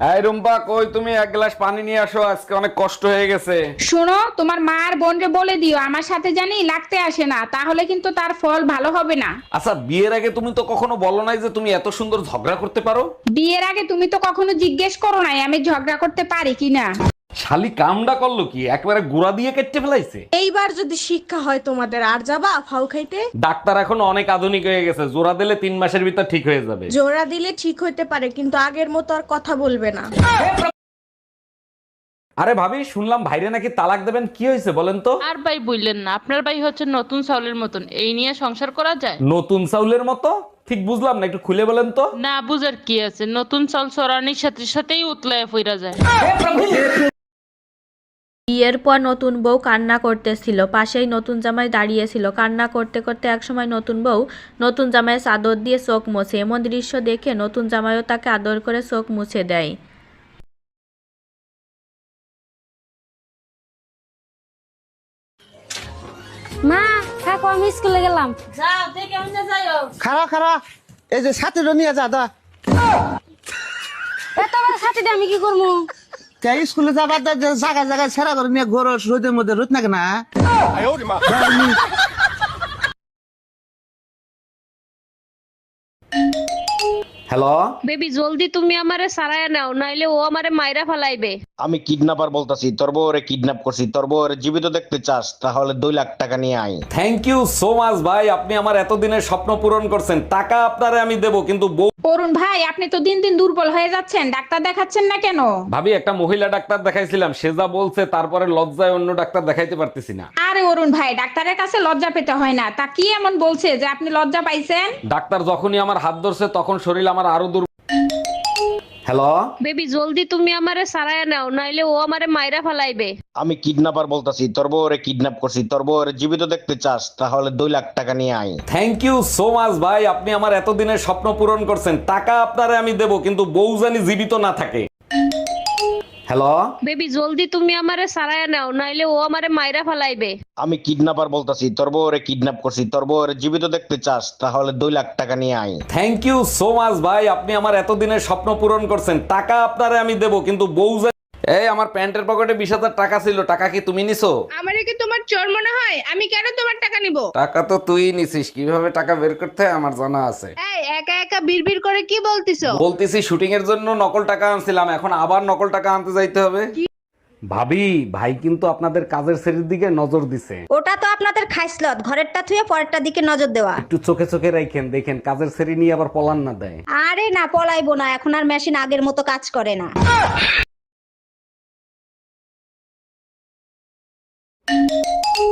এই রুম্পা কই তুমি? এক গ্লাস পানি নিয়ে আসো আজকে অনেক কষ্ট হয়ে গেছে। শোনো তোমার মা আর বোনকে বলে দিও আমার সাথে জানি লাগতে আসে না তাহলে কিন্তু তার ফল ভালো হবে না। আচ্ছা বিয়ের আগে তুমি তো কখনো বলো নাই যে তুমি এত সুন্দর ঝগড়া করতে পারো? বিয়ের আগে তুমি তো কখনো জিজ্ঞেস করো নাই আমি ঝগড়া করতে পারি কিনা শালি কামডা করল কি? একবারে গুড়া দিয়ে কেটে ফেলাইছে? এইবার যদি শিক্ষা হয় তোমাদের আর যাবা ফাউ খাইতে? ডাক্তার এখন অনেক আধুনিক হয়ে গেছে জোড়া দিলে তিন মাসের ভিতর ঠিক হয়ে যাবে। জোড়া দিলে ঠিক হইতে পারে কিন্তু আগের মতো আর কথা বলবে না। আরে ভাবি শুনলাম ভাইরে নাকি তালাক দেবেন কি হয়েছে বলেন তো? আর ভাই বললেন না আপনার ভাই হচ্ছে নতুন চাউলের মতন এই নিয়ে সংসার করা যায়? নতুন চাউলের মতো? ঠিক বুঝলাম না একটু খুলে বলেন তো। না বুঝার কি আছে নতুন চাল চড়ানির সাথে সাথেই উতলায় ফিরা যায়। বিয়ের পর নতুন বউ কান্না করতেছিল পাশেই নতুন জামাই দাঁড়িয়েছিল। কান্না করতে করতে একসময় নতুন বউ নতুন জামাই চাদর দিয়ে চোখ মোছে। এমন দৃশ্য দেখে নতুন জামাইও তাকে আদর করে চোখ মুছে দেয়। মা কাকু আমি স্কুলে গেলাম। খারা খারা এই যে সাথে নিয়ে যা দা। এত বড় সাথে দিয়ে আমি কি করব? স্কুলে যাবার জায়গায় জায়গায় সেরা করে নিয়ে ঘর রোদের মধ্যে রোদ নাকি না? হ্যালো? বেবি জলদি তুমি আমারে সারায় নাও নাইলে ও আমারে মাইরা ফেলাইবে। আমি কিডন্যাপার বলতাছি তোর বউরে কিডন্যাপ করছি তোর বউরে জীবিত দেখতে চাস তাহলে দুই লাখ টাকা নিয়ে আয়। থ্যাংক ইউ সো মাচ ভাই। আপনি আমার এতদিনের স্বপ্ন পূরণ করছেন। টাকা আপনারে আমি দেবো কিন্তু বউ অরুণ ভাই আপনি তো দিন দিন দুর্বল হয়ে যাচ্ছেন ডাক্তার দেখাচ্ছেন না কেন? ভাবি একটা মহিলা ডাক্তার দেখাইছিলাম সে যা বলছে তারপরে লজ্জায় অন্য ডাক্তার দেখাইতে পারতেছি না। আরে অরুণ ভাই ডাক্তারের কাছে লজ্জা পেতে হয় না। তা কি এমন বলছে যে আপনি লজ্জা পাইছেন? ডাক্তার যখনই আমার হাত ধরছে তখন শরীর আমার আরও দূর হ্যালো বেবি জলদি তুমি আমারে সারায় নাও নাইলে ও আমারে মাইরা ফেলাইবে। আমি কিডন্যাপার বলতাছি তোর বউরে কিডন্যাপ করছি তোর বউরে জীবিত দেখতে চাস তাহলে দুই লাখ টাকা নিয়ে আয়। থ্যাংক ইউ সো মাচ ভাই আপনি আমার এতদিনের স্বপ্ন পূরণ করছেন টাকা আপনারে আমি দেব কিন্তু বউ জানি জীবিত না থাকে। হ্যালো বেবি জলদি তুমি আমারে সারায় নাও নাইলে ও আমারে মাইরা ফেলাইবে। আমি কিডন্যাপার বলতাছি তোর বউরে কিডন্যাপ করছি তোর বউরে জীবিত দেখতে চাস তাহলে দুই লাখ টাকা নিয়ে I thank you so much ভাই আপনি আমার এতদিনের স্বপ্ন পূরণ করছেন টাকা আপনারে আমি দেব কিন্তু বউ এই আমার প্যান্টের পকেটে বিশ হাজার টাকা ছিল টাকা কি তুমি নিছো? আমারে কি তোমার চোর মনে হয়? আমি কেন তোমার টাকা নিব? টাকা তো তুই নিছিস কীভাবে টাকা বের করতে হয় আমার জানা আছে। এই একা একা বিড়বিড় করে কি বলতিছো? বলতেছি শুটিং এর জন্য নকল টাকা আনছিলাম এখন আবার নকল টাকা আনতে যাইতে হবে। ভাবি ভাই কিন্তু আপনাদের কাজের শ্রেণির দিকে নজর দিছে। ওটা তো আপনাদের খাইসলত ঘরেরটা থুয়ে পরেরটা দিকে নজর দেওয়া। একটু চোখে চোখে রাখেন দেখেন কাজের শ্রেণি নিয়ে আবার পলান না দেয়। আরে না পলাইবো না এখন আর মেশিন আগের মতো কাজ করে না।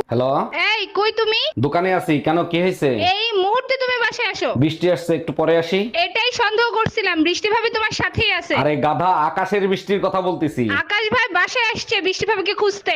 হ্যালো এই কই তুমি? দোকানে আছি। কেন কি হয়েছে? এই মুহূর্তে তুমি বাসায় আসো। বৃষ্টি আসছে একটু পরে আসি? এটাই সন্দেহ করছিলাম। বৃষ্টি ভাবি তোমার সাথেই আছে। আরে গাধা আকাশের বৃষ্টির কথা বলতেছি। আকাশ ভাই বাসায় আসছে বৃষ্টি ভাবিকে খুঁজতে।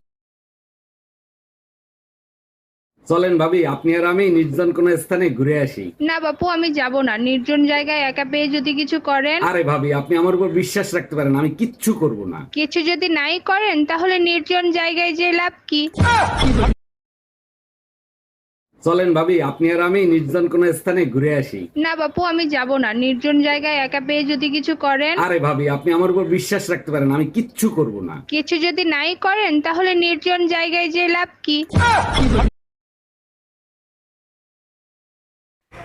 চলেন ভাবি আপনি আর আমি নির্জন কোন স্থানে ঘুরে আসি। না বাপু আমি যাব না। নির্জন জায়গায় একা পেয়ে যদি কিছু করেন আরে ভাবি আপনি আমার উপর বিশ্বাস রাখতে পারেন আমি কিচ্ছু করব না। কিছু যদি নাই করেন তাহলে নির্জন জায়গায় যে লাভ কি? চলেন ভাবি আপনি আর আমি নির্জন কোন স্থানে ঘুরে আসি। না বাপু আমি যাব না। নির্জন জায়গায় একা পেয়ে যদি কিছু করেন আরে ভাবি আপনি আমার উপর বিশ্বাস রাখতে পারেন আমি কিচ্ছু করব না। কিছু যদি নাই করেন তাহলে নির্জন জায়গায় যে লাভ কি?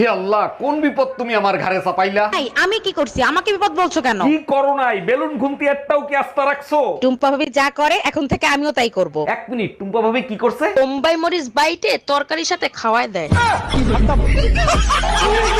হে আল্লাহ কোন বিপদ তুমি আমার ঘরে চাপাইলা? আমি কি করছি? আমাকে বিপদ বলছো কেন? কি করো নাই? বেলুন ঘুমতি একটাও কি আস্থা রাখছো? টুম্পা ভাবি যা করে এখন থেকে আমিও তাই করব। এক মিনিট টুম্পা ভাবি কি করছে? বোম্বাই মরিচ বাইটে তরকারির সাথে খাওয়ায় দেয়।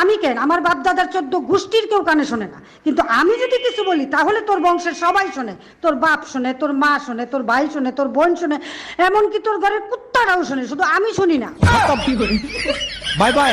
আমি কেন? আমার বাপদাদার চোদ্দ গোষ্ঠীর কেউ কানে শোনে না। কিন্তু আমি যদি কিছু বলি, তাহলে তোর বংশের সবাই শোনে। তোর বাপ শোনে, তোর মা শোনে, তোর ভাই শোনে, তোর বোন শোনে। এমনকি তোর ঘরের কুত্তারাও শোনে। শুধু আমি শুনি না। বাই বাই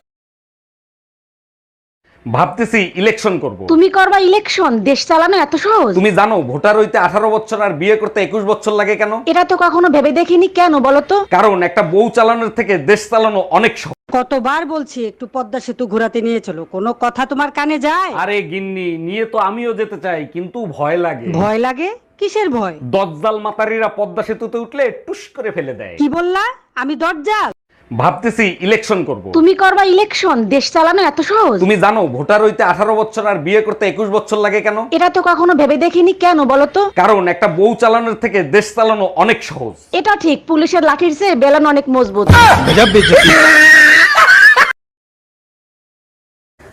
ভাবতেছি ইলেকশন করব। তুমি করবা ইলেকশন দেশ চালানো এত সহজ? তুমি জানো ভোটার হইতে আঠারো বছর আর বিয়ে করতে একুশ বছর লাগে কেন? এটা তো কখনো ভেবে দেখিনি কেন বলো তো? কারণ একটা বউ চালানোর থেকে দেশ চালানো অনেক সহজ। কতবার বলছি একটু পদ্মা সেতু ঘোরাতে নিয়ে চলো কোনো কথা তোমার কানে যায়? আরে গিন্নি নিয়ে তো আমিও যেতে চাই কিন্তু ভয় লাগে। ভয় লাগে? কিসের ভয়? দজ্জাল মাতারিরা পদ্মা সেতুতে উঠলে টুস করে ফেলে দেয়। কি বললা? আমি দরজা ভাবতেছি ইলেকশন করব। তুমি করবা ইলেকশন দেশ চালানো এত সহজ? তুমি জানো ভোটার হইতে আঠারো বছর আর বিয়ে করতে একুশ বছর লাগে কেন? এটা তো কখনো ভেবে দেখিনি কেন বলো তো? কারণ একটা বউ চালানোর থেকে দেশ চালানো অনেক সহজ। এটা ঠিক পুলিশের লাঠির চেয়ে বেলন অনেক মজবুত।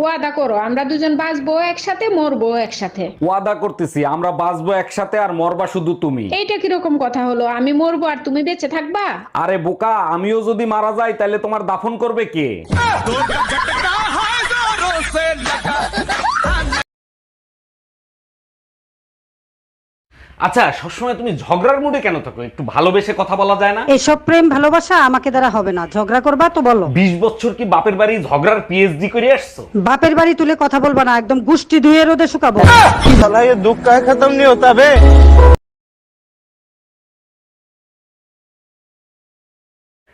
ওয়াদা করো আমরা দুজন বাঁচবো একসাথে মরবো একসাথে। ওয়াদা করতেছি আমরা বাঁচবো একসাথে আর মরবা শুধু তুমি। এইটা কীরকম কথা হলো? আমি মরবো আর তুমি বেঁচে থাকবা? আরে বোকা আমিও যদি মারা যাই তাহলে তোমার দাফন করবে কে? আচ্ছা সবসময় তুমি ঝগড়ার মুডে কেন থাকো একটু ভালোবেসে কথা বলা যায় না এসব প্রেম ভালোবাসা আমাকে দ্বারা হবে না ঝগড়া করবা তো বলো বিশ বছর কি বাপের বাড়ি ঝগড়ার পিএইচডি করে আসছো বাপের বাড়ি তুলে কথা বলবা না একদম গুষ্টি ধুয়ে রোদে শুকাবো साला ये दुख का खत्म नहीं होता बे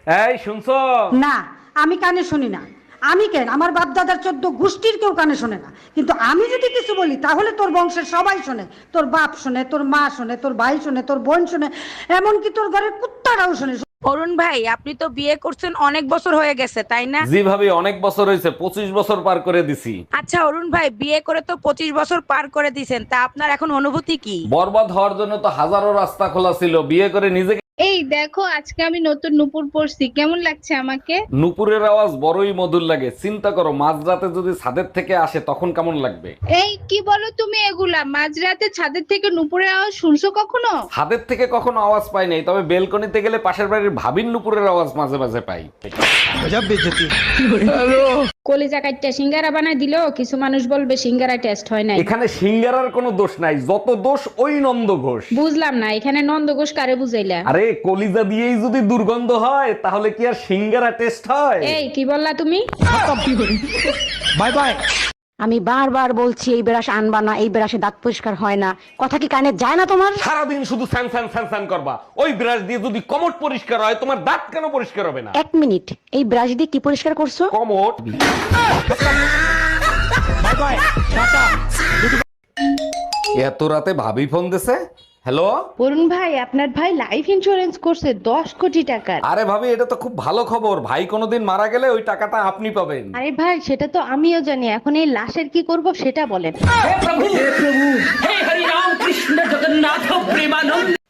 এই শুনছো না আমি কানে শুনি না আমি কেন? আমার বাপদাদার চোদ্দ গোষ্ঠীর কেউ কানে শোনে না। কিন্তু আমি যদি কিছু বলি তাহলে তোর বংশের সবাই শোনে। তোর বাপ শোনে তোর মা শোনে তোর ভাই শোনে তোর বোন শোনে এমনকি তোর ঘরের কুত্তারাও শোনে। অরুণ ভাই আপনি তো বিয়ে করছেন অনেক বছর হয়ে গেছে তাই না? জি ভাবি অনেক বছর হয়েছে পঁচিশ বছর পার করে দিছি। আচ্ছা অরুণ ভাই বিয়ে করে তো পঁচিশ বছর পার করে দিছেন তা আপনার এখন অনুভূতি কি? বরবাদ হওয়ার জন্য তো হাজারো রাস্তা খোলা ছিল বিয়ে করে নিজেকে এই দেখো আজকে আমি নতুন নুপুর পরছি। কেমন লাগছে আমাকে? নুপুরের আওয়াজ বড়ই মধুর লাগে। চিন্তা করো মাঝরাতে যদি ছাদের থেকে আসে তখন কেমন লাগবে? এই কি বলো তুমি এগুলা? মাঝরাতে ছাদের থেকে নুপুরের আওয়াজ শুনছো কখনো? ছাদের থেকে কখনো আওয়াজ পাই নাই তবে বেলকনিতে গেলে পাশের বাড়ির ভাবির নুপুরের আওয়াজ মাঝে মাঝে পাই। কলিজা কাটটা সিঙ্গারা বানাই দিলো কিছু মানুষ বলবে সিঙ্গারা টেস্ট হয় নাই। এখানে সিঙ্গারার কোনো দোষ নাই যত দোষ ওই নন্দ ঘোষ। বুঝলাম না এখানে নন্দ ঘোষ কারে বুঝাইলা? আরে কলিজা দিয়েই যদি দুর্গন্ধ হয় তাহলে কি আর সিঙ্গারা টেস্ট হয়? এই কি বললা তুমি? Bye bye. আমি বারবার বলছি এই ব্রাশ আনবা না এই ব্রাশে দাঁত পরিষ্কার হয় না। কথা কি কানে যায় না তোমার? সারাদিন শুধু স্যান স্যান স্যান স্যান করবা। ওই ব্রাশ দিয়ে যদি কমট পরিষ্কার হয় তোমার দাঁত কেন পরিষ্কার হবে না? এক মিনিট এই ব্রাশ দিয়ে কি পরিষ্কার করছ? কমট। এত রাতে ভাবি ফোন দেছে? হ্যালো? অরুণ ভাই আপনার ভাই লাইফ ইন্স্যুরেন্স করছে দশ কোটি টাকা আরে ভাবি এটা তো খুব ভালো খবর। ভাই কোনোদিন মারা গেলে ওই টাকাটা আপনি পাবেন। আরে ভাই সেটা তো আমিও জানি। এখন এই লাশের কি করব সেটা বলেন।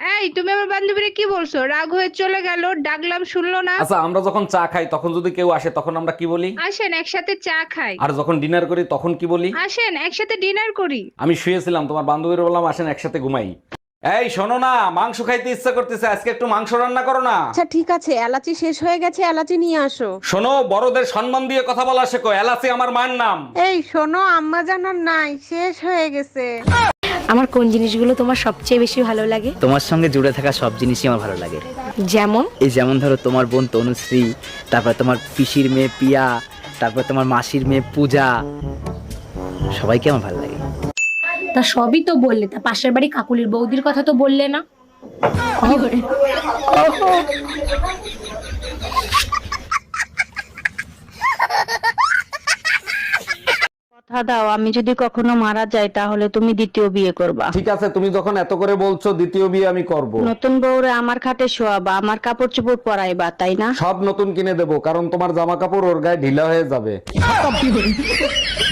এই তুমি আমার বান্ধবীরে কি বলছো? রাগ হয়ে চলে গেল ডাকলাম শুনলো না। আচ্ছা আমরা যখন চা খাই তখন যদি কেউ আসে তখন আমরা কি বলি? আসেন একসাথে চা খাই। আর যখন ডিনার করি তখন কি বলি? আসেন একসাথে ডিনার করি। আমি শুয়েছিলাম তোমার বান্ধবীর বললাম আসেন একসাথে ঘুমাই। এই শোনো না মাংস খাইতে ইচ্ছা করতেছে আজকে একটু মাংস রান্না করো না। আচ্ছা ঠিক আছে এলাচি শেষ হয়ে গেছে এলাচি নিয়ে আসো। শোনো বড়দের সম্মান দিয়ে কথা বলা শেখো এলাচি আমার মায়ের নাম। এই শোনো আম্মা জানার নাই শেষ হয়ে গেছে। আমার কোন জিনিসগুলো তোমার সবচেয়ে বেশি ভালো লাগে? তোমার সঙ্গে জুড়ে থাকা সব জিনিসই আমার ভালো লাগে। যেমন? এই যেমন ধরো তোমার বোন তনুশ্রী তারপর তোমার পিসির মেয়ে পিয়া তারপর তোমার মাসির মেয়ে পূজা সবাইকে আমার ভালো লাগে। তা সবই তো বললে তা পাশের বাড়ি কাকুলির বৌদির কথা তো বললে না। কথা দাও আমি যদি কখনো মারা যাই তাহলে তুমি দ্বিতীয় বিয়ে করবা। ঠিক আছে তুমি যখন এত করে বলছো দ্বিতীয় বিয়ে আমি করব। নতুন বউরে আমার খাটে শোয়াবা আমার কাপড় চোপড় পরাইবা তাই না? সব নতুন কিনে দেবো কারণ তোমার জামা কাপড় ওর গায়ে ঢিলা হয়ে যাবে।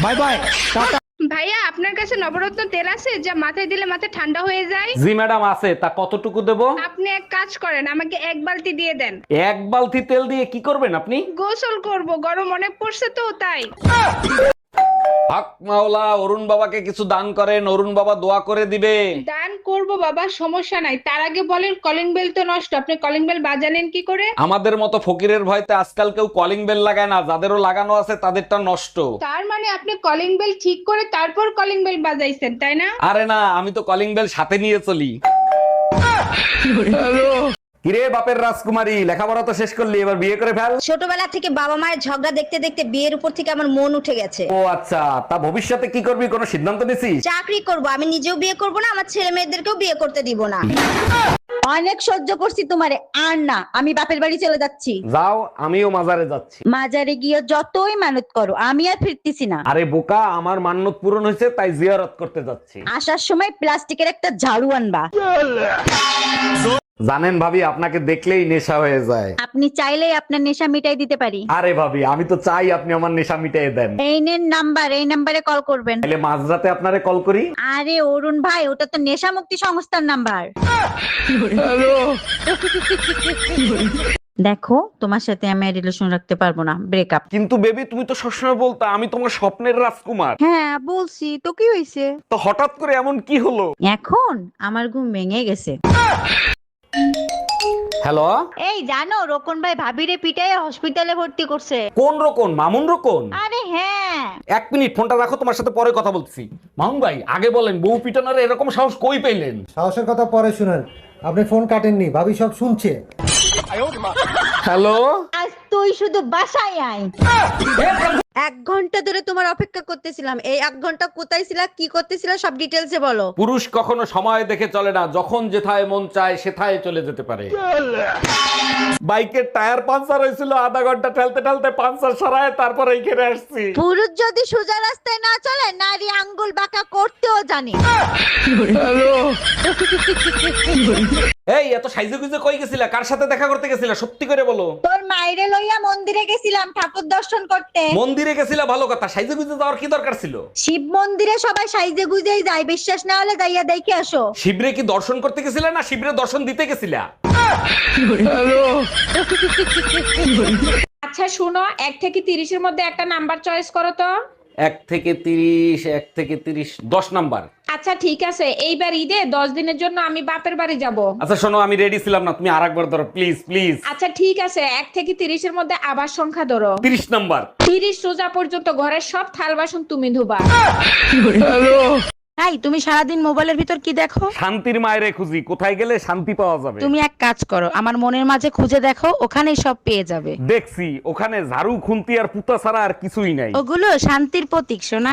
Bye bye tata. ভাইয়া আপনার কাছে নবরত্ন তেল আছে যা মাথায় দিলে মাথা ঠান্ডা হয়ে যায়? জি ম্যাডাম আছে। তা কতটুকু দেবো? আপনি এক কাজ করেন আমাকে এক বালতি দিয়ে দেন। এক বালতি তেল দিয়ে কি করবেন আপনি? গোসল করব গরম অনেক পড়ছে তো তাই। হক মাওলা অরুণ বাবাকে কিছু দান করেন অরুণ বাবা দোয়া করে দিবে। দান করব বাবা সমস্যা নাই। তার আগে বলেন কলিং বেল তো নষ্ট। আপনি কলিং বেল বাজালেন কি করে? আমাদের মতো ফকিরের ভয়তে আজকাল কেউ কলিং বেল লাগায় না যাদেরও লাগানো আছে তাদেরটা নষ্ট। তার মানে আপনি কলিং বেল ঠিক করে তারপর কলিং বেল বাজাইছেন তাই না? আরে না আমি তো কলিং বেল সাথে নিয়ে চলি। কিরে বাপের রাজকুমারী লেখাপড়া তো শেষ করলি এবার বিয়ে করে ফেল। ছোটবেলা থেকে বাবা মায়ের ঝগড়া দেখতে দেখতে বিয়ের উপর থেকে আমার মন উঠে গেছে। ও আচ্ছা তা ভবিষ্যতে কি করবি কোনো সিদ্ধান্ত নিছিস? চাকরি করব আমি নিজেও বিয়ে করব না আমার ছেলে মেয়েদেরকেও বিয়ে করতে দিব না। অনেক সহ্য করছি তোমারে আর না আমি বাপের বাড়ি চলে যাচ্ছি। যাও আমিও মাজারে যাচ্ছি। মাজারে গিয়ে যতই মানত করো আমি আর ফিরতেছি না। আরে বোকা আমার মান্যত পূরণ হয়েছে তাই জিয়ারত করতে যাচ্ছি। আসার সময় প্লাস্টিকের একটা ঝাড়ু আনবা। জানেন ভাবি আপনাকে দেখলেই নেশা হয়ে যায়। আপনি চাইলেই আপনার নেশা মিটাই দিতে পারি। আরে ভাবি আমি তো চাই আপনি আমার নেশা মিটিয়ে দেন। এই নেন নাম্বার এই নাম্বারে কল করবেন। তাহলে মাঝরাতে আপনারে কল করি? আরে অরুণ ভাই ওটা তো নেশা মুক্তি সংস্থার নাম্বার। দেখো তোমার সাথে আমি রিলেশন রাখতে পারব না। ব্রেকআপ কিন্তু বেবি তুমি তো সবসময় বলতা আমি তোমার স্বপ্নের রাজকুমার। হ্যাঁ বলছি তো কি হয়েছে তো হঠাৎ করে এমন কি হলো? এখন আমার ঘুম ভেঙে গেছে। হ্যালো? এই জানো রোকন ভাই ভাবিরে পিটায় হসপিটালে ভর্তি করছে। কোন রকম মামুন রকম আরে হ্যাঁ। এক মিনিট ফোনটা রাখো তোমার সাথে পরে কথা বলছি মামুন ভাই আগে বলেন বউ পিটানোর এরকম সাহস কই পেলেন? সাহসের কথা পরে শুনেন। আপনি ফোন কাটেননি ভাবি সব শুনছে। হ্যালো? আজ তুই শুধু বাসায় আয়। এক ঘণ্টা ধরে তোমার অপেক্ষা করতেছিলাম। এই এক ঘণ্টা কোথায় ছিলা কি করতেছিলা সব ডিটেলসে বলো। পুরুষ কখনো সময় দেখে চলে না যখন যেথায় মন চায় সেথায় চলে যেতে পারে। বাইকের টায়ার পাঞ্চার হয়েছিল আধা ঘণ্টা ঠেলতে ঠেলতে পাঞ্চার সরায় তারপর এইখানে আসছি। পুরুষ যদি সোজা রাস্তায় না চলে নারী আঙ্গুল বাঁকা করতেও জানে। এই এত সাইজে গুজে কই গেছিলা? কার সাথে দেখা করতে গেছিলা? সত্যি করে বলো। তোর মাইরে লইয়া মন্দিরে গেছিলাম ঠাকুর দর্শন করতে। মন্দিরে গেছিলা? ভালো কথা। সাইজে গুজে যাওয়ার কি দরকার ছিল? শিব মন্দিরে সবাই সাইজে গুজেই যায় বিশ্বাস না হলে যাইয়া দেখে আসো। শিবরে কি দর্শন করতে গেছিলা না শিবরে দর্শন দিতে গেছিলা? আচ্ছা শুনো এক থেকে তিরিশের মধ্যে একটা নাম্বার চয়েস করো তো। এক থেকে তিরিশ এক থেকে তিরিশ দশ নাম্বার। আচ্ছা ঠিক আছে। এইবার ঈদে দশ দিনের জন্য আমি বাপের বাড়ি যাব। আচ্ছা শোনো আমি রেডি ছিলাম না। তুমি আরেকবার ধরো প্লিজ প্লিজ আচ্ছা ঠিক আছে। এক থেকে তিরিশের মধ্যে আবার সংখ্যা ধরো। তিরিশ নাম্বার। তিরিশ সোজা পর্যন্ত ঘরের সব থাল বাসন তুমি ধুবা। তাই তুমি সারাদিন মোবাইলের ভিতর কি দেখো? শান্তির মায়েরে খুঁজি কোথায় গেলে শান্তি পাওয়া যাবে? তুমি এক কাজ করো আমার মনের মাঝে খুঁজে দেখো ওখানেই সব পেয়ে যাবে। দেখছি ওখানে ঝাড়ু খুন্তি আর পুতা ছাড়া আর কিছুই নাই। ওগুলো শান্তির প্রতীক সোনা।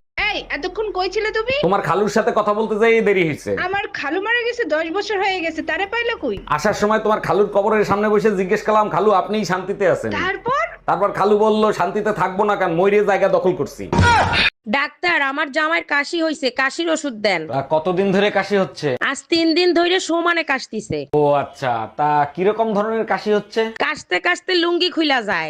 এতক্ষণ কই ছিলে তুমি? তোমার খালুর সাথে কথা বলতে যাই দেরি হয়েছে। আমার খালু মারা গেছে দশ বছর হয়ে গেছে তারে পাইলো কই? আসার সময় তোমার খালুর কবরের সামনে বসে জিজ্ঞেস করলাম খালু আপনিই শান্তিতে আছেন? তারপর? তারপর খালু বলল শান্তিতে থাকব না ময়ূরের জায়গা দখল করছি। ডাক্তার আমার জামাইয়ের কাশি হইছে কাশির ওষুধ দেন। কতদিন ধরে কাশি হচ্ছে? আজ তিন দিন ধরে সমানে কাশতিছে। ও আচ্ছা তা কীরকম ধরনের কাশি হচ্ছে? কাশতে কাশতে লুঙ্গি খুইলা যায়।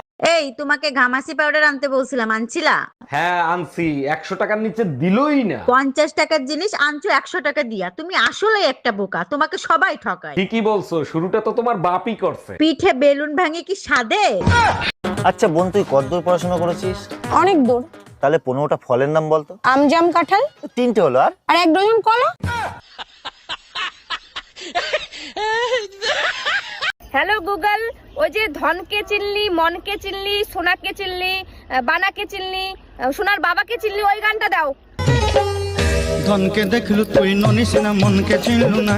এই তোমাকে ঘামাসি পাউডার আনতে বলছিলাম আনছিলা? হ্যাঁ আনছি। একশো টাকার নিচে দিলই না। পঞ্চাশ টাকার জিনিস আনছো একশো টাকা দিয়া। তুমি আসলে একটা বোকা তোমাকে সবাই ঠকায়। ঠিকই বলছো শুরুটা তো তোমার বাপই করছে। পিঠে বেলুন ভাঙে কি সাদে আচ্ছা বোন তুই কতদূর পড়াশোনা করেছিস? অনেক দূর। তাহলে পনেরোটা ফলের নাম বলতো? আম জাম কাঁঠাল। তিনটে হলো আর? আর এক ডজন কলা। হ্যালো গুগল ওই যে ধনকে চিনলি মনকে চিনলি সোনাকে চিনলি বানাকে চিনলি সোনার বাবাকে চিনলি ওই গানটা দাও। ধনকে দেখলু তুই ননিস না মনকে চিনলু না।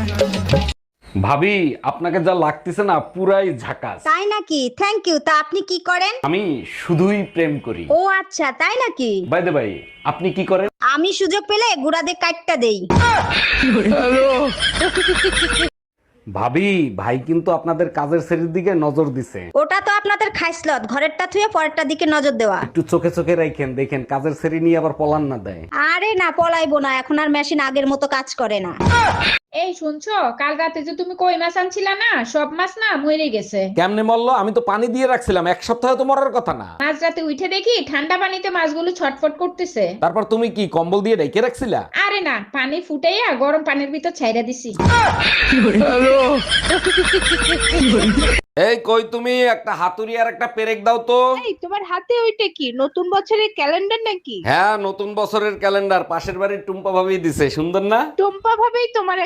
ভাবি আপনাকে যা লাগতেছে না পুরাই ঝাকাস। তাই নাকি? থ্যাংক ইউ তা আপনি কি করেন? আমি শুধুই প্রেম করি। ও আচ্ছা তাই নাকি? বাইদে ভাই আপনি কি করেন? আমি সুযোগ পেলে গুড়াদের কাটটা দেই। ভাবি ভাই কিন্তু আপনাদের কাজের শ্রেণির দিকে নজর দিছে। ওটা তো আপনাদের খাইসলত ঘরেরটা থুয়ে পরেরটা দিকে নজর দেওয়া। একটু চোখে চোখে রাখেন দেখেন কাজের শ্রেণি নিয়ে আবার পলান না দেয়। আরে না পলাইবো না এখন আর মেশিন আগের মতো কাজ করে না। এই শুনছো? কাল রাতে যে তুমি কই মাছ আনছিলা না সব মাছ না মরে গেছে। কেমনে মরলো? আমি তো পানি দিয়ে রাখছিলাম এক সপ্তাহ তো মরার কথা না। মাঝ রাতে উঠে দেখি ঠান্ডা পানিতে মাছগুলো ছটফট করতেছে। তারপর তুমি কি কম্বল দিয়ে ডেকে রাখছিলা? আরে না পানি ফুটাইয়া গরম পানির ভিতর ছাইরা দিছি। এই কই তুমি? একটা হাতুড়ি আর একটা পেরেক দাও তো। এই তোমার হাতে ওইটা কি? নতুন বছরের ক্যালেন্ডার নাকি? হ্যাঁ নতুন বছরের ক্যালেন্ডার পাশের বাড়ির টুম্পা ভাবি দিছে সুন্দর না? টুম্পা ভাবেই তোমারে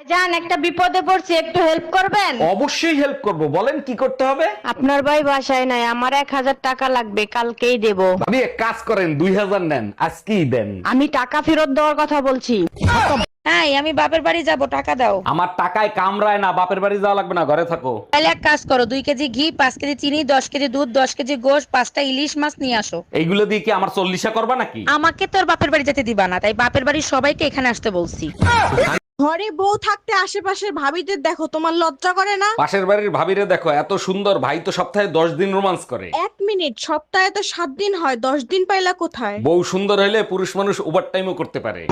ভাইজান একটা বিপদে পড়ছি একটু হেল্প করবেন? অবশ্যই হেল্প করব। বলেন কি করতে হবে? আপনার ভাই বাসায় নাই আমার এক হাজার টাকা লাগবে কালকেই দেব। ভাবি এক কাজ করেন দুই হাজার নেন আজকেই দেন। আমি টাকা ফেরত দেওয়ার কথা বলছি। হ্যাঁ আমি বাপের বাড়ি যাব টাকা দাও। আমার টাকায় কামড়ায় না বাপের বাড়ি যাওয়া লাগবে না ঘরে থাকো। তাহলে এক কাজ করো দুই কেজি ঘি পাঁচ কেজি চিনি দশ কেজি দুধ দশ কেজি গোশ পাঁচটা ইলিশ মাছ নিয়ে আসো। এইগুলো দিয়ে কি আমার চল্লিশা করবা নাকি? আমাকে তোর বাপের বাড়ি যেতে দিবা না তাই বাপের বাড়ির সবাইকে এখানে আসতে বলছি। ঘরে বউ থাকতে আশেপাশের ভাবিদের দেখো তোমার লজ্জা করে না? পাশের বাড়ির ভাবিরে দেখো এত সুন্দর ভাই তো সপ্তাহে দশ দিন রোমান্স করে। এক মিনিট সপ্তাহে তো সাত দিন হয় দশ দিন পাইলা কোথায়? বউ সুন্দর হলে পুরুষ মানুষ ওভার টাইমও করতে পারে।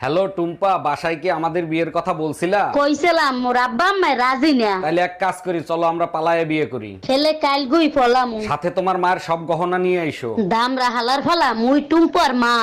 হ্যালো টুম্পা বাসায় কি আমাদের বিয়ের কথা বলছিলা? কইছিলাম মোর আব্বা আম্মা রাজি না। তাহলে এক কাজ করি চলো আমরা পালায়ে বিয়ে করি। ছেলে কাল গুই ফলাম সাথে তোমার মায়ের সব গহনা নিয়ে আইসো। দাম রাহালার ফলা মুই টুম্পর মা।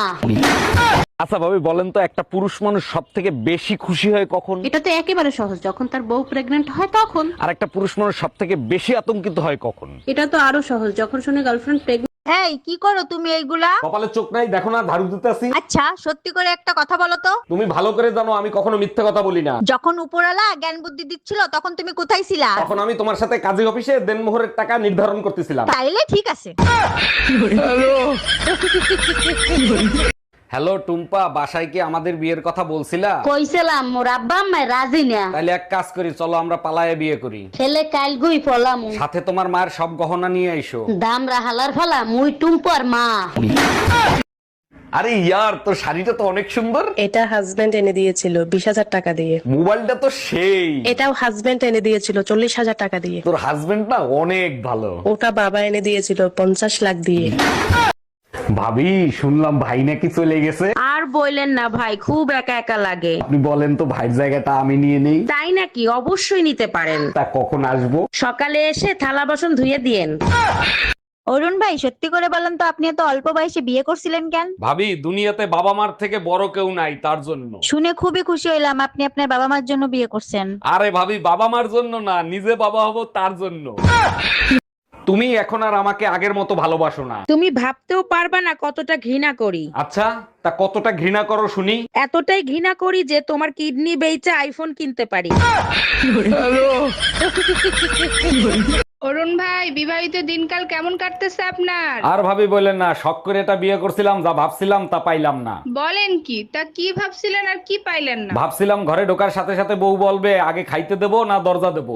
আচ্ছা ভাবি বলেন তো একটা পুরুষ মানুষ সব থেকে বেশি খুশি হয় কখন? এটা তো একেবারে সহজ যখন তার বউ প্রেগনেন্ট হয় তখন। আর একটা পুরুষ মানুষ সব থেকে বেশি আতঙ্কিত হয় কখন? এটা তো আরও সহজ যখন শুনে গার্লফ্রেন্ড প্রেগনেন্ট এই কি করো তুমি এইগুলা? কপালে চোখ নাই দেখো না ঝাড়ু দিতে আসি আচ্ছা সত্যি করে একটা কথা বলো তো। তুমি ভালো করে জানো আমি কখনো মিথ্যে কথা বলি না। যখন উপরালা জ্ঞান বুদ্ধি দিচ্ছিল তখন তুমি কোথায় ছিলা? তখন আমি তোমার সাথে কাজী অফিসে দেনমোহরের টাকা নির্ধারণ করতেছিলাম। তাইলে ঠিক আছে। হ্যালো টুম্পা বাসায় কি আমাদের বিয়ের কথা বলছিলা? কইছিলাম মোর আব্বা আম্মা রাজি না। তাহলে এক কাজ করি চলো আমরা পালায়ে বিয়ে করি। ছেলে কাল গুই ফলাম সাথে তোমার মায়ের সব গহনা নিয়ে আইসো। দাম রাহালার ফলা মুই টুম্পর মা। আরে ইয়ার তোর শাড়িটা তো অনেক সুন্দর। এটা হাজবেন্ড এনে দিয়েছিল বিশ হাজার টাকা দিয়ে। মোবাইলটা তো সেই। এটাও হাজবেন্ড এনে দিয়েছিল চল্লিশ হাজার টাকা দিয়ে। তোর হাজবেন্ড না অনেক ভালো। ওটা বাবা এনে দিয়েছিল পঞ্চাশ লাখ দিয়ে। ভাবি শুনলাম ভাই নাকি চলে গেছে। আর বললেন না ভাই খুব একা একা লাগে। আপনি বলেন তো ভাইয়ের জায়গাটা আমি নিয়ে নেই। তাই নাকি? অবশ্যই নিতে পারেন। তা কখন আসব? সকালে এসে থালা বাসন ধুয়ে দিয়েন। অরুণ ভাই সত্যি করে বলেন তো আপনি এত অল্প বয়সে বিয়ে করছিলেন কেন? ভাবি দুনিয়াতে বাবা মার থেকে বড় কেউ নাই তার জন্য। শুনে খুবই খুশি হইলাম আপনি আপনার বাবা মার জন্য বিয়ে করছেন। আরে ভাবি বাবা মার জন্য না নিজে বাবা হব তার জন্য। তুমি এখন আর আমাকে আগের মতো ভালোবাসো না। তুমি ভাবতেও পারবা না কতটা ঘৃণা করি। আচ্ছা তা কতটা ঘৃণা করো শুনি। এতটাই ঘৃণা করি যে তোমার কিডনি বেচে আইফোন কিনতে পারি। অরুণ ভাই বিবাহিত দিনকাল কেমন কাটতেছে আপনার? আর ভাবি বললেন না শখ করে এটা বিয়ে করছিলাম যা ভাবছিলাম তা পাইলাম না। বলেন কি তা কি ভাবছিলেন আর কি পাইলেন না? ভাবছিলাম ঘরে ঢোকার সাথে সাথে বউ বলবে আগে খাইতে দেবো না দরজা দেবো।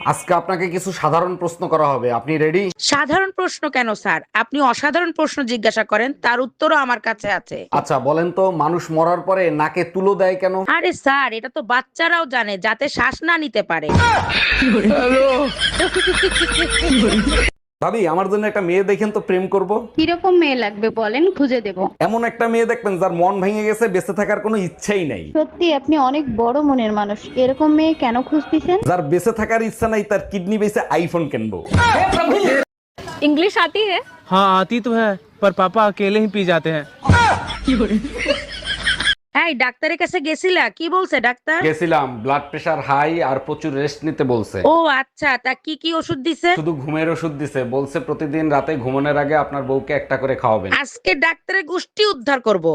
আজকে আপনাকে কিছু সাধারণ প্রশ্ন করা হবে। আপনি রেডি সাধারণ প্রশ্ন কেন স্যার? আপনি অসাধারণ প্রশ্ন জিজ্ঞাসা করেন তার উত্তরও আমার কাছে আছে। আচ্ছা বলেন তো মানুষ মরার পরে নাকে তুলো দেয় কেন? আরে স্যার এটা তো বাচ্চারাও জানে যাতে শ্বাস না নিতে পারে। ভাবি আমার জন্য একটা মেয়ে দেখেন তো প্রেম করব কিরকম মেয়ে লাগবে বলেন খুঁজে দেব এমন একটা মেয়ে দেখবেন যার মন ভেঙে গেছে বেঁচে থাকার কোনো ইচ্ছাই নাই সত্যি আপনি অনেক বড় মনের মানুষ এরকম মেয়ে কেন খুঁজতেছেন যার বেঁচে থাকার ইচ্ছা নাই তার কিডনি বেঁচে আইফোন কিনবো इंग्लिश आती है हाँ आती तो है पर पापा अकेले ही पी जाते हैं এই ডাক্তারের কাছে গেছিলা? কি বলছে ডাক্তার? গেছিলাম ব্লাড প্রেসার হাই আর প্রচুর রেস্ট নিতে বলছে। ও আচ্ছা তা কি কি ওষুধ দিছে? শুধু ঘুমের ওষুধ দিছে বলছে প্রতিদিন রাতে ঘুমানোর আগে আপনার বউকে একটা করে খাওয়াবেন। আজকে ডাক্তারের গোষ্ঠী উদ্ধার করব।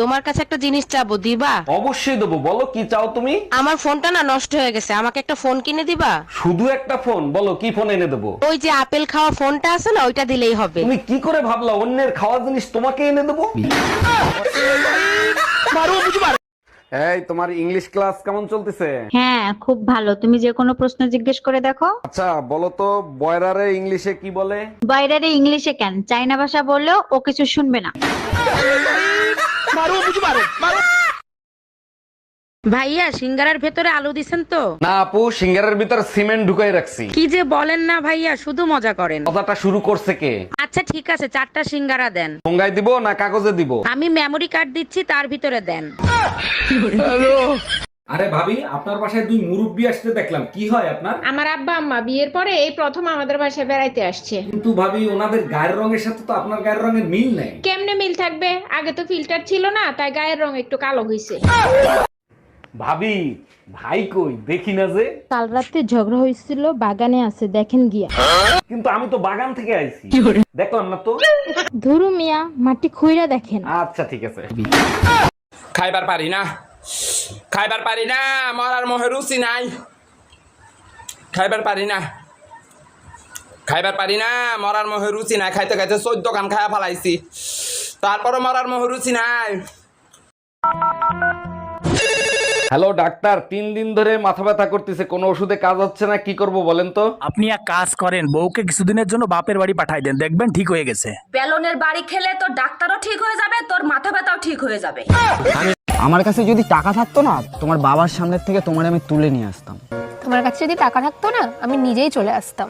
তোমার কাছে একটা জিনিস চাবো দিবা? অবশ্যই দেবো বলো কি চাও তুমি? আমার ফোনটা না নষ্ট হয়ে গেছে আমাকে একটা ফোন কিনে দিবা? শুধু একটা ফোন বলো কি ফোন এনে দেবো? ওই যে আপেল খাওয়া ফোনটা আছে না ওইটা দিলেই হবে। তুমি কি করে ভাবলা অন্যের খাওয়া জিনিস তোমাকে এনে দেবো? এই তোমার ইংলিশ ক্লাস কেমন চলতেছে? হ্যাঁ খুব ভালো। তুমি যে কোনো প্রশ্ন জিজ্ঞেস করে দেখো। আচ্ছা বলো তো বয়রারে ইংলিশে কি বলে? বাইরে ইংলিশে কেন? চাইনা ভাষা বললেও ও কিছু শুনবে না। ভাইয়া সিঙ্গারার ভেতরে আলু দিছেন তো? না আপু সিঙ্গারের ভিতর সিমেন্ট ঢুকাই রাখছি। কি যে বলেন না ভাইয়া শুধু মজা করেন। কথাটা শুরু করছে কে? আচ্ছা ঠিক আছে চারটা সিঙ্গারা দেন। ঠোঙ্গায় দিব না কাগজে দিব? আমি মেমরি কার্ড দিচ্ছি তার ভিতরে দেন। আরে ভাবি আপনার বাসায় দুই মুরব্বি আসতে দেখলাম। কি হয় আপনার? আমার আব্বা আম্মা বিয়ের পরে এই প্রথম আমাদের বাসায় বেড়াইতে আসছে। কিন্তু ভাবি ওনাদের গায়ের রঙের সাথে তো আপনার গায়ের রঙের মিল নেই। মিল থাকবে। আগে তো ফিল্টার ছিল না তাই গায়ের রং একটু কালো হইছে। ভাবি ভাই কই? দেখি না যে। কাল রাতে ঝগড়া হয়েছিল বাগানে আছে দেখেন গিয়া। কিন্তু আমি তো বাগান থেকে আইছি। দেখলাম না তো। ধুরু মিয়া মাটি খুইরা দেখেন। আচ্ছা ঠিক আছে। খাইবার পারি না। খাইবার পারি না মরার মোহে রুচি নাই। খাইবার পারি না। খাইবার পারি না মরার মোহে রুচি নাই। খাইতে খাইতে চোদ্দ কান খায়া ফেলাইছি। তারপরে মরার মহরুচি নাই। হ্যালো ডাক্তার তিন দিন ধরে মাথা ব্যথা করতেছে কোনো ওষুধে কাজ হচ্ছে না কি করব বলেন তো? আপনি এক কাজ করেন বউকে কিছুদিনের জন্য বাপের বাড়ি পাঠাই দেন দেখবেন ঠিক হয়ে গেছে। বেলনের বাড়ি খেলে তোর ডাক্তারও ঠিক হয়ে যাবে তোর মাথা ব্যথাও ঠিক হয়ে যাবে। আমার কাছে যদি টাকা থাকতো না তোমার বাবার সামনের থেকে তোমার আমি তুলে নিয়ে আসতাম। তোমার কাছে যদি টাকা থাকতো না আমি নিজেই চলে আসতাম।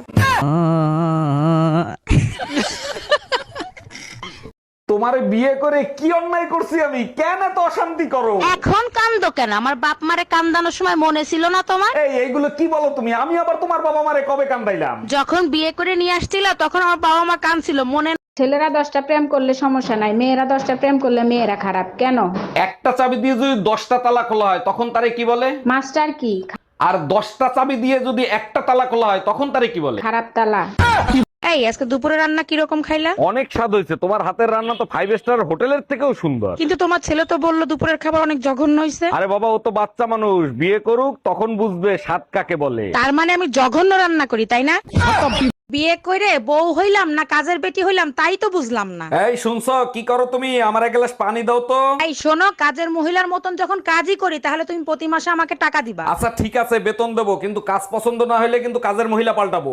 তোমারে বিয়ে করে কি অন্যায় করছি আমি? কেন এত অশান্তি করো? এখন কান্দো কেন? আমার বাপ মারে কান্দানোর সময় মনে ছিল না তোমার? এই এইগুলো কি বলো তুমি? আমি আবার তোমার বাবা মারে কবে কান্দাইলাম? যখন বিয়ে করে নিয়ে আসছিল তখন আমার বাবা মা কানছিল মনে ছেলেরা দশটা প্রেম করলে সমস্যা নাই মেয়েরা দশটা প্রেম করলে মেয়েরা খারাপ কেন? একটা চাবি দিয়ে যদি দশটা তালা খোলা হয় তখন তারে কি বলে? মাস্টার কি? আর দশটা চাবি দিয়ে যদি একটা তালা খোলা হয় তখন তারে কি বলে? খারাপ তালা। এই আজকে দুপুরে রান্না কীরকম খাইলা? অনেক স্বাদ হয়েছে। তোমার হাতের রান্না তো ফাইভ স্টার হোটেলের থেকেও সুন্দর। কিন্তু তোমার ছেলে তো বলল দুপুরের খাবার অনেক জঘন্য হয়েছে আরে বাবা ও তো বাচ্চা মানুষ বিয়ে করুক তখন বুঝবে স্বাদ কাকে বলে। তার মানে আমি জঘন্য রান্না করি তাই না? বিয়ে করে বউ হইলাম না কাজের বেটি হইলাম তাই তো বুঝলাম না। এই শুনছো কি করো তুমি? আমার এক গ্লাস পানি দাও তো। এই শোনো কাজের মহিলার মতন যখন কাজই করি তাহলে তুমি প্রতি মাসে আমাকে টাকা দিবা। আচ্ছা ঠিক আছে বেতন দেবো কিন্তু কাজ পছন্দ না হলে কিন্তু কাজের মহিলা পাল্টাবো।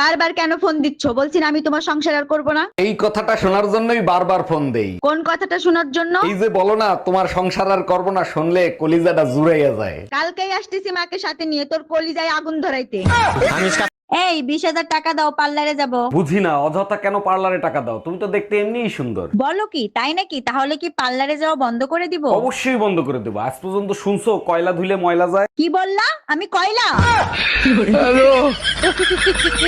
বারবার কেন ফোন দিচ্ছ? বলছি না আমি তোমার সংসার আর করব না। এই কথাটা শোনার জন্যই বারবার ফোন দেই। কোন কথাটা শোনার জন্য? এই যে বলো না তোমার সংসার আর করব না শুনলে কলিজাটা জুড়াইয়া যায়। কালকেই আসতেছি মাকে সাথে নিয়ে তোর কলিজায় আগুন ধরাইতে। এই বিশ হাজার টাকা দাও পার্লারে যাব। বুঝি না অযথা কেন পার্লারে টাকা দাও? তুমি তো দেখতে এমনিই সুন্দর। বলো কি তাই নাকি? তাহলে কি পার্লারে যাওয়া বন্ধ করে দিব? অবশ্যই বন্ধ করে দেবো। আজ পর্যন্ত শুনছো কয়লা ধুলে ময়লা যায়? কি বললা? আমি কয়লা?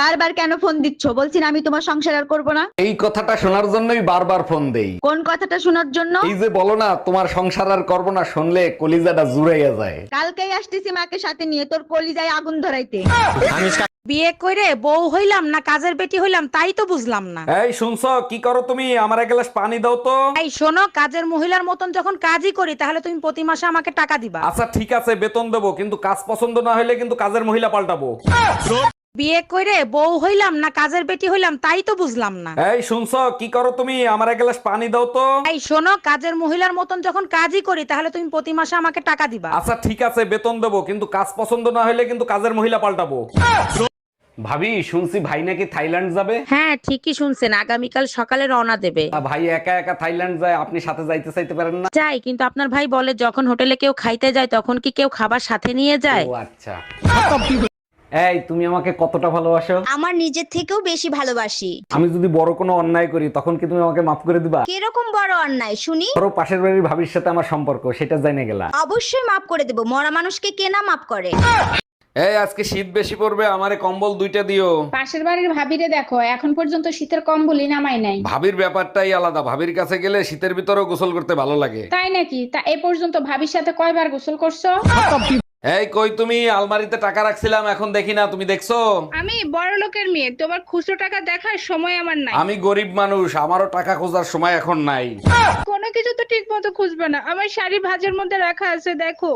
বারবার কেন ফোন দিচ্ছ? বলছি না আমি তোমার সংসার আর করব না। এই কথাটা শোনার জন্যই বারবার ফোন দেই। কোন কথাটা শোনার জন্য? এই যে বলো না তোমার সংসার আর করব না শুনলে কলিজাটা জুড়াইয়া যায়। কালকেই আসতেছি মাকে সাথে নিয়ে তোর কলিজায় আগুন ধরাইতে। বিয়ে করে বউ হইলাম না কাজের বেটি হইলাম তাই তো বুঝলাম না। এই শুনছো কি করো তুমি? আমার এক গ্লাস পানি দাও তো। এই শোনো কাজের মহিলার মতন যখন কাজই করি তাহলে তুমি প্রতি মাসে আমাকে টাকা দিবা। আচ্ছা ঠিক আছে বেতন দেবো কিন্তু কাজ পছন্দ না হলে কিন্তু কাজের মহিলা পাল্টাবো। বিয়ে করে বউ হইলাম না কাজের বেটি হইলাম তাই তো বুঝলাম না। এই শুনছো কি করো তুমি? আমার এক গ্লাস পানি দাও তো। এই শোনো কাজের মহিলার মতন যখন কাজই করি তাহলে তুমি প্রতি মাসে আমাকে টাকা দিবা। আচ্ছা ঠিক আছে বেতন দেবো কিন্তু কাজ পছন্দ না হলে কিন্তু কাজের মহিলা পাল্টাবো। ভাবি শুনছি ভাই নাকি থাইল্যান্ড যাবে? হ্যাঁ ঠিকই শুনছেন আগামীকাল সকালে রওনা দেবে। তা ভাই একা একা থাইল্যান্ড যায় আপনি সাথে যাইতে চাইতে পারেন না? যাই কিন্তু আপনার ভাই বলে যখন হোটেলে কেউ খাইতে যায় তখন কি কেউ খাবার সাথে নিয়ে যায়? ও আচ্ছা। এই তুমি আমাকে কতটা ভালোবাসো? আমার নিজের থেকেও বেশি ভালোবাসি। আমি যদি বড় কোনো অন্যায় করি তখন কি তুমি আমাকে মাফ করে দিবা? কীরকম বড় অন্যায় শুনি? ধরো পাশের বাড়ির ভাবির সাথে আমার সম্পর্ক সেটা জানে গেলা। অবশ্যই মাফ করে দেবো মরা মানুষকে কে না মাফ করে? এই আজকে শীত বেশি পড়বে আমারে কম্বল দুইটা দিও। পাশের বাড়ির ভাবিরে দেখো এখন পর্যন্ত শীতের কম্বলই নামাই নাই। ভাবির ব্যাপারটাই আলাদা ভাবির কাছে গেলে শীতের ভিতরেও গোসল করতে ভালো লাগে। তাই নাকি? তা এ পর্যন্ত ভাবির সাথে কয়বার গোসল করছ? এই কই তুমি? আলমারিতে টাকা রাখছিলাম এখন দেখি না তুমি দেখছ? আমি বড় লোকের মেয়ে তোমার খুচরো টাকা দেখার সময় আমার নাই। আমি গরিব মানুষ আমারও টাকা খোঁজার সময় এখন নাই। কোনো কিছু তো ঠিক মতো খুঁজবে না আমার শাড়ি ভাজের মধ্যে রাখা আছে দেখো।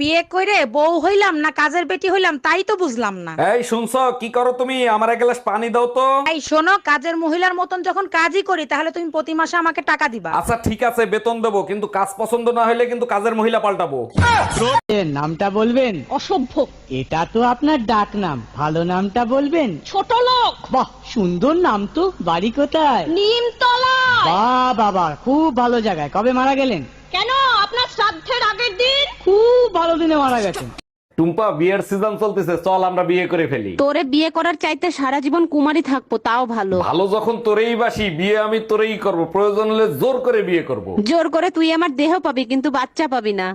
বিয়ে করে বউ হইলাম না কাজের বেটি হইলাম তাই তো বুঝলাম না। এই শুনছো কি করো তুমি? আমার এক গ্লাস পানি দাও তো। এই শোনো কাজের মহিলার মতন যখন কাজই করি তাহলে তুমি প্রতি মাসে আমাকে টাকা দিবা। আচ্ছা ঠিক আছে বেতন দেবো কিন্তু কাজ পছন্দ না হলে কিন্তু কাজের মহিলা পাল্টাবো। নামটা বলবেন? অসভ্য। এটা তো আপনার ডাক নাম ভালো নামটা বলবেন? ছোট লোক। বাহ সুন্দর নাম তো বাড়ি কোথায়? নিমতলা। বাহ বাবা খুব ভালো জায়গায় কবে মারা গেলেন? কেন? আপনার শ্রাদ্ধের আগের দিন খুব ভালো দিনে মারা গেছেন টুম্পা বিয়ের সিজন চলতেছে চল আমরা বিয়ে করে ফেলি। তোরে বিয়ে করার চাইতে সারা জীবন কুমারী থাকব তাও ভালো। ভালো যখন তোরেই বাসি বিয়ে আমি তোরেই করব। প্রয়োজন হলে জোর করে বিয়ে করব। জোর করে তুই আমার দেহ পাবি কিন্তু বাচ্চা পাবি না।